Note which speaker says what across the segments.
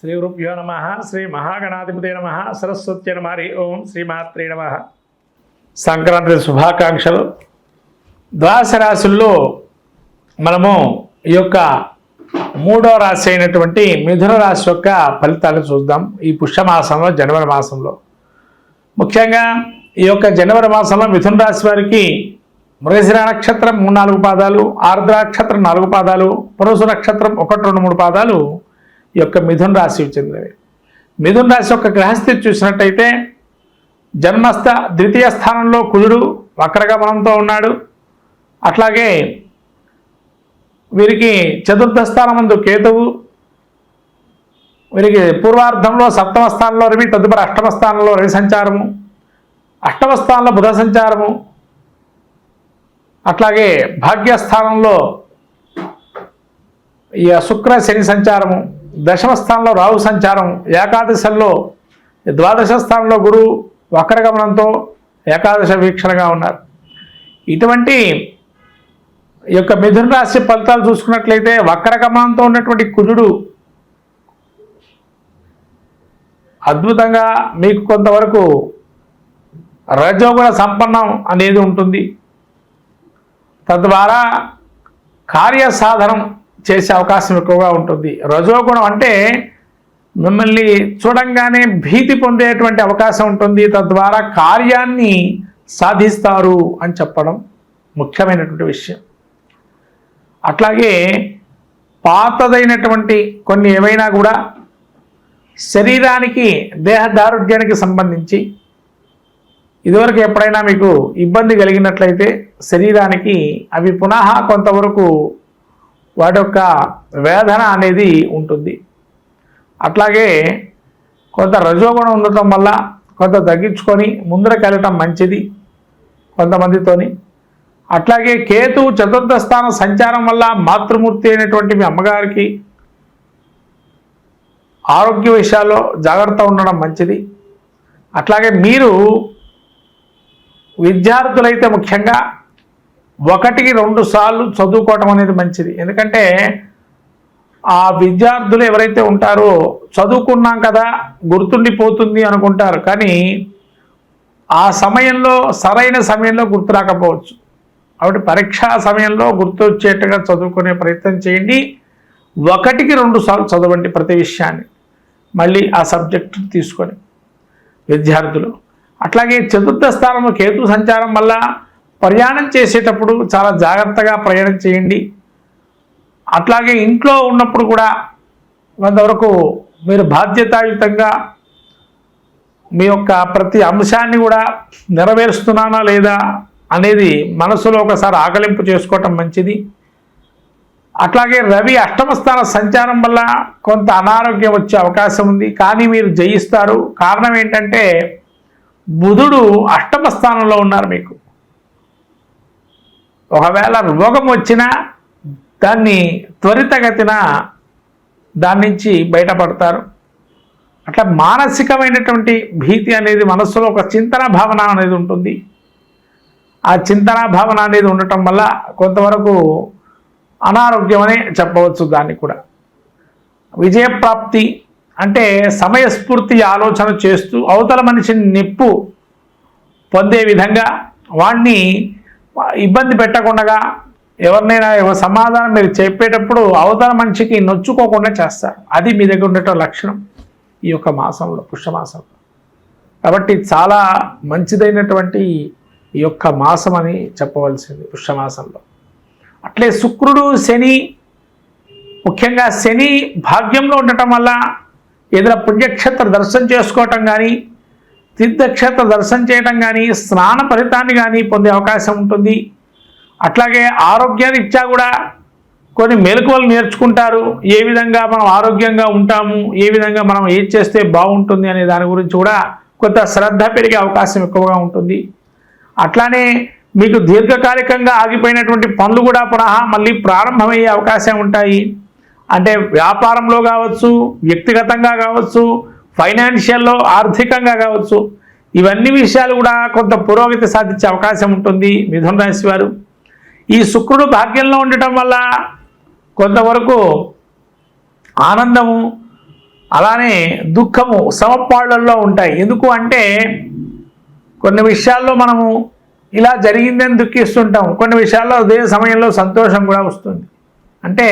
Speaker 1: శ్రీ గురుభ్యో నమ శ్రీ మహాగణాధిపతి నమ సరస్వతి నమ హరి ఓం శ్రీమాత్రే నమ. సంక్రాంతి శుభాకాంక్షలు. ద్వాదశ రాశుల్లో మనము ఈ యొక్క మూడో రాశి అయినటువంటి మిథున రాశి యొక్క ఫలితాలు చూద్దాం. ఈ పుష్యమాసంలో జనవరి మాసంలో. ముఖ్యంగా ఈ యొక్క జనవరి మాసంలో మిథున రాశి వారికి మృగశిర నక్షత్రం మూడు నాలుగు పాదాలు ఆర్ద్ర నక్షత్రం నాలుగు పాదాలు పురుషు నక్షత్రం ఒకటి రెండు మూడు పాదాలు యొక్క మిథున రాశికి చెందినవి. మిథున రాశి యొక్క గ్రహస్థితి చూసినట్టయితే జన్మస్థ ద్వితీయ స్థానంలో కుజుడు వక్రగమనంతో ఉన్నాడు. అట్లాగే వీరికి చతుర్థ స్థానమందు కేతువు వీరికి పూర్వార్ధంలో సప్తమ స్థానంలో రవి తదుపరి అష్టమ స్థానంలో రవి సంచారము అష్టమ స్థానంలో బుధ సంచారము అట్లాగే భాగ్యస్థానంలో ఈ శుక్ర శని సంచారము దశమ స్థానంలో రాహు సంచారం ఏకాదశల్లో ద్వాదశ స్థానంలో గురువు వక్రగమనంతో ఏకాదశ వీక్షణగా ఉన్నారు. ఇటువంటి యొక్క మిథున రాశి ఫలితాలు చూసుకున్నట్లయితే వక్రగమనంతో ఉన్నటువంటి కుజుడు అద్భుతంగా మీకు కొంతవరకు రజోగుణ సంపన్నం అనేది ఉంటుంది. తద్వారా కార్యసాధనం చేసే అవకాశం ఎక్కువగా ఉంటుంది. రజోగుణం అంటే మిమ్మల్ని చూడంగానే భీతి పొందేటువంటి అవకాశం ఉంటుంది. తద్వారా కార్యాన్ని సాధిస్తారు అని చెప్పడం ముఖ్యమైనటువంటి విషయం. అట్లాగే పాతదైనటువంటి కొన్ని ఏవైనా కూడా శరీరానికి దేహదారుఢ్యానికి సంబంధించి ఇదివరకు ఎప్పుడైనా మీకు ఇబ్బంది కలిగినట్లయితే శరీరానికి అవి పునః కొంతవరకు వాటి యొక్క వేదన అనేది ఉంటుంది. అట్లాగే కొంత రజోగుణం ఉండటం వల్ల కొంత తగ్గించుకొని ముందరకెళ్ళటం మంచిది కొంతమందితోని. అట్లాగే కేతు చతుర్థ స్థానం సంచారం వల్ల మాతృమూర్తి అయినటువంటి మీ అమ్మగారికి ఆరోగ్య విషయాల్లో జాగ్రత్త ఉండడం మంచిది. అట్లాగే మీరు విద్యార్థులైతే ముఖ్యంగా ఒకటికి రెండు సార్లు చదువుకోవటం అనేది మంచిది. ఎందుకంటే ఆ విద్యార్థులు ఎవరైతే ఉంటారో చదువుకున్నాం కదా గుర్తుండిపోతుంది అనుకుంటారు. కానీ ఆ సమయంలో సరైన సమయంలో గుర్తు రాకపోవచ్చు. కాబట్టి పరీక్షా సమయంలో గుర్తు వచ్చేట్టుగా చదువుకునే ప్రయత్నం చేయండి. ఒకటికి రెండు సార్లు చదవండి ప్రతి విషయాన్ని. మళ్ళీ ఆ సబ్జెక్టు తీసుకొని విద్యార్థులు. అట్లాగే చతుర్థ స్థానంలో కేతు సంచారం వల్ల ప్రయాణం చేసేటప్పుడు చాలా జాగ్రత్తగా ప్రయాణం చేయండి. అట్లాగే ఇంట్లో ఉన్నప్పుడు కూడా కొంతవరకు మీరు బాధ్యతాయుతంగా మీ యొక్క ప్రతి అంశాన్ని కూడా నెరవేరుస్తున్నానా లేదా అనేది మనసులో ఒకసారి ఆకలింపు చేసుకోవటం మంచిది. అట్లాగే రవి అష్టమ స్థాన సంచారం వల్ల కొంత అనారోగ్యం వచ్చే అవకాశం ఉంది. కానీ మీరు జయిస్తారు. కారణం ఏంటంటే బుధుడు అష్టమ స్థానంలో ఉన్నారు మీకు. ఒకవేళ రోగం వచ్చినా దాన్ని త్వరితగతిన దాని నుంచి బయటపడతారు. అట్లా మానసికమైనటువంటి భీతి అనేది మనస్సులో ఒక చింతన భావన అనేది ఉంటుంది. ఆ చింతన భావన అనేది ఉండటం వల్ల కొంతవరకు అనారోగ్యం అనే చెప్పవచ్చు దాన్ని కూడా. విజయప్రాప్తి అంటే సమయస్ఫూర్తి ఆలోచన చేస్తూ అవతల మనిషిని నిప్పు పొందే విధంగా వాణ్ణి ఇబ్బంది పెట్టకుండా ఎవరినైనా సమాధానం మీరు చెప్పేటప్పుడు అవతల మనిషికి నొచ్చుకోకుండా చేస్తారు. అది మీ దగ్గర ఉండేట లక్షణం ఈ యొక్క మాసంలో పుష్యమాసంలో. కాబట్టి చాలా మంచిదైనటువంటి ఈ యొక్క మాసం అని చెప్పవలసింది పుష్యమాసంలో. అట్లే శుక్రుడు శని ముఖ్యంగా శని భాగ్యంలో ఉండటం వల్ల ఏదైనా పుణ్యక్షేత్ర దర్శనం చేసుకోవటం కానీ తీర్థక్షేత్ర దర్శనం చేయటం కానీ స్నాన ఫలితాన్ని కానీ పొందే అవకాశం ఉంటుంది. అట్లాగే ఆరోగ్యరీత్యా కూడా కొన్ని మెలకువలు నేర్చుకుంటారు. ఏ విధంగా మనం ఆరోగ్యంగా ఉంటాము ఏ విధంగా మనం ఏది చేస్తే బాగుంటుంది అనే దాని గురించి కూడా కొంత శ్రద్ధ పెరిగే అవకాశం ఎక్కువగా ఉంటుంది. అట్లానే మీకు దీర్ఘకాలికంగా ఆగిపోయినటువంటి పనులు కూడా పునః మళ్ళీ ప్రారంభమయ్యే అవకాశం ఉంటాయి. అంటే వ్యాపారంలో కావచ్చు వ్యక్తిగతంగా కావచ్చు ఫైనాన్షియల్లో ఆర్థికంగా కావచ్చు ఇవన్నీ విషయాలు కూడా కొంత పురోగతి సాధించే అవకాశం ఉంటుంది మిథున రాశి వారు. ఈ శుక్రుడు భాగ్యంలో ఉండటం వల్ల కొంతవరకు ఆనందము అలానే దుఃఖము సమపాళ్ళల్లో ఉంటాయి. ఎందుకు అంటే కొన్ని విషయాల్లో మనము ఇలా జరిగిందని దుఃఖిస్తుంటాం కొన్ని విషయాల్లో అదే సమయంలో సంతోషం కూడా వస్తుంది. అంటే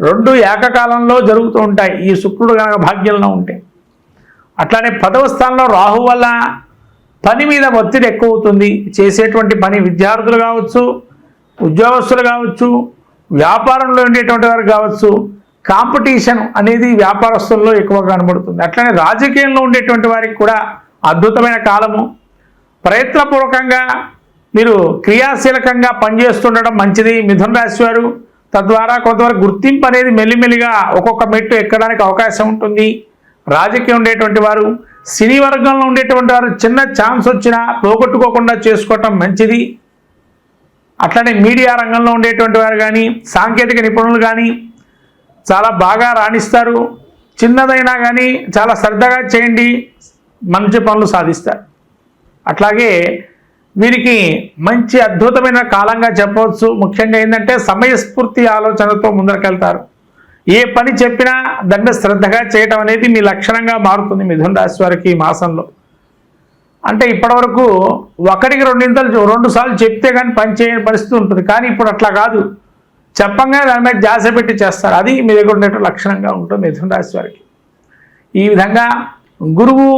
Speaker 1: రెండు ఏకకాలంలో జరుగుతూ ఉంటాయి ఈ శుక్రుడు కనుక భాగ్యంలో ఉంటే. అట్లానే పదవ స్థానంలో రాహు వల్ల పని మీద ఒత్తిడి ఎక్కువ అవుతుంది చేసేటువంటి పని విద్యార్థులు కావచ్చు ఉద్యోగస్తులు కావచ్చు వ్యాపారంలో ఉండేటువంటి వారు కావచ్చు కాంపిటీషన్ అనేది వ్యాపారస్తుల్లో ఎక్కువగా కనబడుతుంది. అట్లనే రాజకీయంలో ఉండేటువంటి వారికి కూడా అద్భుతమైన కాలము. ప్రయత్నపూర్వకంగా మీరు క్రియాశీలకంగా పనిచేస్తుండడం మంచిది. మిథున రాశి వారు తద్వారా కొంతవరకు గుర్తింపు అనేది మెల్లిమెల్లిగా ఒక్కొక్క మెట్టు ఎక్కడానికి అవకాశం ఉంటుంది. రాజకీయం ఉండేటువంటి వారు సినీ వర్గంలో ఉండేటువంటి వారు చిన్న ఛాన్స్ వచ్చినా పోగొట్టుకోకుండా చేసుకోవటం మంచిది. అట్లనే మీడియా రంగంలో ఉండేటువంటి వారు కానీ సాంకేతిక నిపుణులు కానీ చాలా బాగా రాణిస్తారు. చిన్నదైనా కానీ చాలా శ్రద్ధగా చేయండి మంచి పనులు సాధిస్తారు. అట్లాగే వీరికి మంచి అద్భుతమైన కాలంగా చెప్పవచ్చు. ముఖ్యంగా ఏంటంటే సమయస్ఫూర్తి ఆలోచనతో ముందరకెళ్తారు. ఏ పని చెప్పినా దాన్ని శ్రద్ధగా చేయటం అనేది మీ లక్షణంగా మారుతుంది మిథున రాశి వారికి ఈ మాసంలో. అంటే ఇప్పటివరకు ఒకటికి రెండింతలు రెండు సార్లు చెప్తే కానీ పని చేయని పరిస్థితి ఉంటుంది. కానీ ఇప్పుడు అట్లా కాదు. చెప్పంగానే దాని మీద జాస పెట్టి చేస్తారు. అది మీ దగ్గర ఉండేటువంటి లక్షణంగా ఉంటుంది మిథున రాశి వారికి. ఈ విధంగా గురువు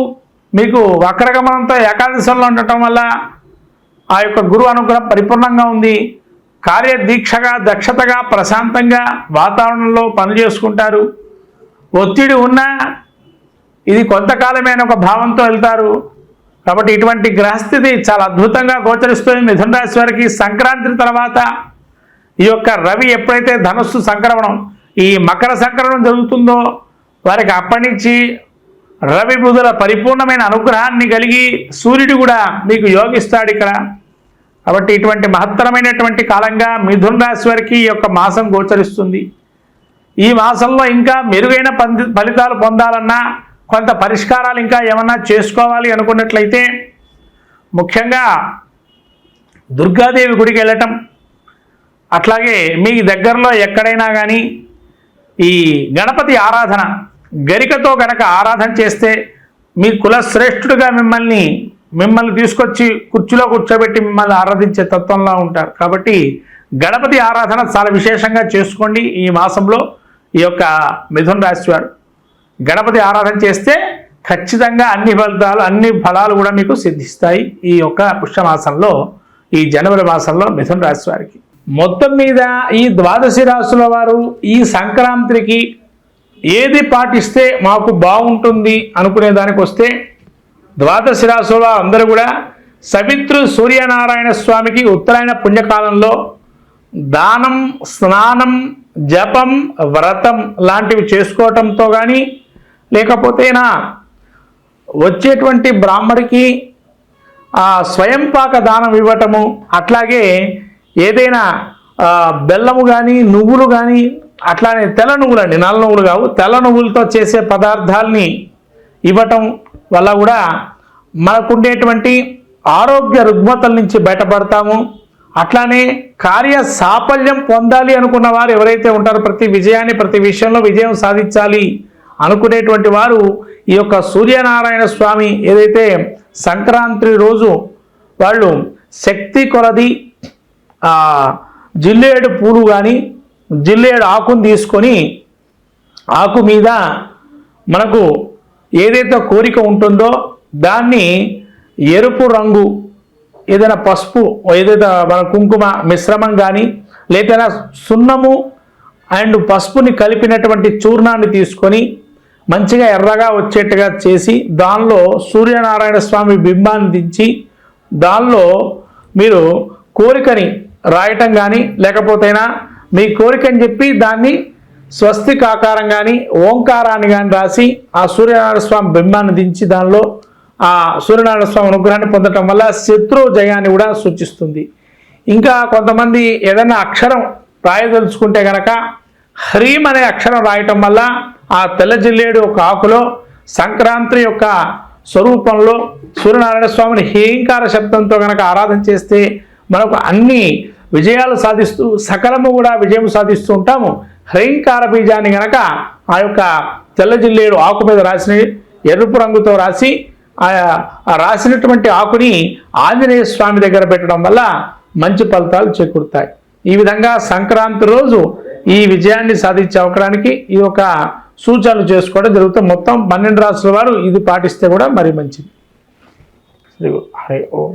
Speaker 1: మీకు వక్రగమనంతో ఏకాదశంలో ఉండటం వల్ల ఆ యొక్క గురువు అనుగ్రహం పరిపూర్ణంగా ఉంది. కార్యదీక్షగా దక్షతగా ప్రశాంతంగా వాతావరణంలో పని చేసుకుంటారు. ఒత్తిడి ఉన్నా ఇది కొంతకాలమైన ఒక భావంతో వెళ్తారు. కాబట్టి ఇటువంటి గ్రహస్థితి చాలా అద్భుతంగా గోచరిస్తుంది. మిథున రాశి వారికి సంక్రాంతి తర్వాత ఈ యొక్క రవి ఎప్పుడైతే ధనస్సు సంక్రమణం ఈ మకర సంక్రమణం జరుగుతుందో వారికి అప్పటి నుంచి రవి బుధుల పరిపూర్ణమైన అనుగ్రహాన్ని కలిగి సూర్యుడు కూడా మీకు యోగిస్తాడు ఇక్కడ. కాబట్టి ఇటువంటి మహత్తరమైనటువంటి కాలంగా మిథున రాశి వారికి ఈ యొక్క మాసం గోచరిస్తుంది. ఈ మాసంలో ఇంకా మెరుగైన పంది ఫలితాలు పొందాలన్నా కొంత పరిష్కారాలు ఇంకా ఏమన్నా చేసుకోవాలి అనుకున్నట్లయితే ముఖ్యంగా దుర్గాదేవి గుడికి వెళ్ళటం అట్లాగే మీ దగ్గరలో ఎక్కడైనా కానీ ఈ గణపతి ఆరాధన గరికతో గనక ఆరాధన చేస్తే మీ కులశ్రేష్ఠుడిగా మిమ్మల్ని మిమ్మల్ని తీసుకొచ్చి కుర్చీలో కూర్చోబెట్టి మిమ్మల్ని ఆరాధించే తత్వంలో ఉంటారు. కాబట్టి గణపతి ఆరాధన చాలా విశేషంగా చేసుకోండి ఈ మాసంలో ఈ యొక్క మిథున రాశివారు గణపతి ఆరాధన చేస్తే ఖచ్చితంగా అన్ని ఫలితాలు అన్ని ఫలాలు కూడా మీకు సిద్ధిస్తాయి ఈ యొక్క పుష్యమాసంలో ఈ జనవరి మాసంలో మిథున రాశి వారికి. మొత్తం మీద ఈ ద్వాదశి రాశుల వారు ఈ సంక్రాంతికి ఏది పాటిస్తే మాకు బాగుంటుంది అనుకునే దానికి వస్తే ద్వాదశి రాశుల్లో అందరూ కూడా సవిత్రు సూర్యనారాయణ స్వామికి ఉత్తరాయణ పుణ్యకాలంలో దానం స్నానం జపం వ్రతం లాంటివి చేసుకోవటంతో కానీ లేకపోతేనా వచ్చేటువంటి బ్రాహ్మడికి ఆ స్వయంపాక దానం ఇవ్వటము అట్లాగే ఏదైనా బెల్లము కానీ నువ్వులు కానీ అట్లానే తెల్ల నువ్వులు అండి నల్ల నువ్వులు కావు తెల్ల నువ్వులతో చేసే పదార్థాలని ఇవ్వటం వల్ల కూడా మనకుండేటువంటి ఆరోగ్య రుగ్మతల నుంచి బయటపడతాము. అట్లానే కార్య సాఫల్యం పొందాలి అనుకున్న వారు ఎవరైతే ఉంటారో ప్రతి విజయాన్ని ప్రతి విషయంలో విజయం సాధించాలి అనుకునేటువంటి వారు ఈ యొక్క సూర్యనారాయణ స్వామి ఏదైతే సంక్రాంతి రోజు వాళ్ళు శక్తి కొలది జిల్లేడు పూలు కానీ జిల్లేడు ఆకును తీసుకొని ఆకు మీద మనకు ఏదైతే కోరిక ఉంటుందో దాన్ని ఎరుపు రంగు ఏదైనా పసుపు ఏదైతే మన కుంకుమ మిశ్రమం కానీ లేదైనా సున్నము అండ్ పసుపుని కలిపినటువంటి చూర్ణాన్ని తీసుకొని మంచిగా ఎర్రగా వచ్చేట్టుగా చేసి దానిలో సూర్యనారాయణ స్వామి బింబాన్ని దించి దానిలో మీరు కోరికని రాయటం కానీ లేకపోతేనా మీ కోరికని చెప్పి దాన్ని స్వస్తిక ఆకారం కానీ ఓంకారాన్ని కానీ రాసి ఆ సూర్యనారాయణ స్వామి బింబాన్ని దించి దానిలో ఆ సూర్యనారాయణ స్వామి అనుగ్రహాన్ని పొందటం వల్ల శత్రు జయాన్ని కూడా సూచిస్తుంది. ఇంకా కొంతమంది ఏదైనా అక్షరం రాయదలుచుకుంటే గనక హ్రీం అనే అక్షరం రాయటం వల్ల ఆ తెల్ల జిల్లేడు ఒక ఆకులో సంక్రాంతి యొక్క స్వరూపంలో సూర్యనారాయణ స్వామిని హేంకార శబ్దంతో గనక ఆరాధన చేస్తే మనకు అన్ని విజయాలు సాధిస్తూ సకలము కూడా విజయం సాధిస్తూ ఉంటాము. హ్రైంకార బీజాన్ని గనక ఆ యొక్క తెల్ల జిల్లేడు ఆకు మీద రాసిన ఎరుపు రంగుతో రాసి ఆ రాసినటువంటి ఆకుని ఆంజనేయ స్వామి దగ్గర పెట్టడం వల్ల మంచి ఫలితాలు చేకూరుతాయి. ఈ విధంగా సంక్రాంతి రోజు ఈ విజయాన్ని సాధించే అవకాశానికి ఈ యొక్క సూచనలు చేసుకోవడం జరుగుతుంది. మొత్తం పన్నెండు రాష్ట్రాల వారు ఇది పాటిస్తే కూడా మరి మంచిది. శ్రీ గురు హరి ఓం.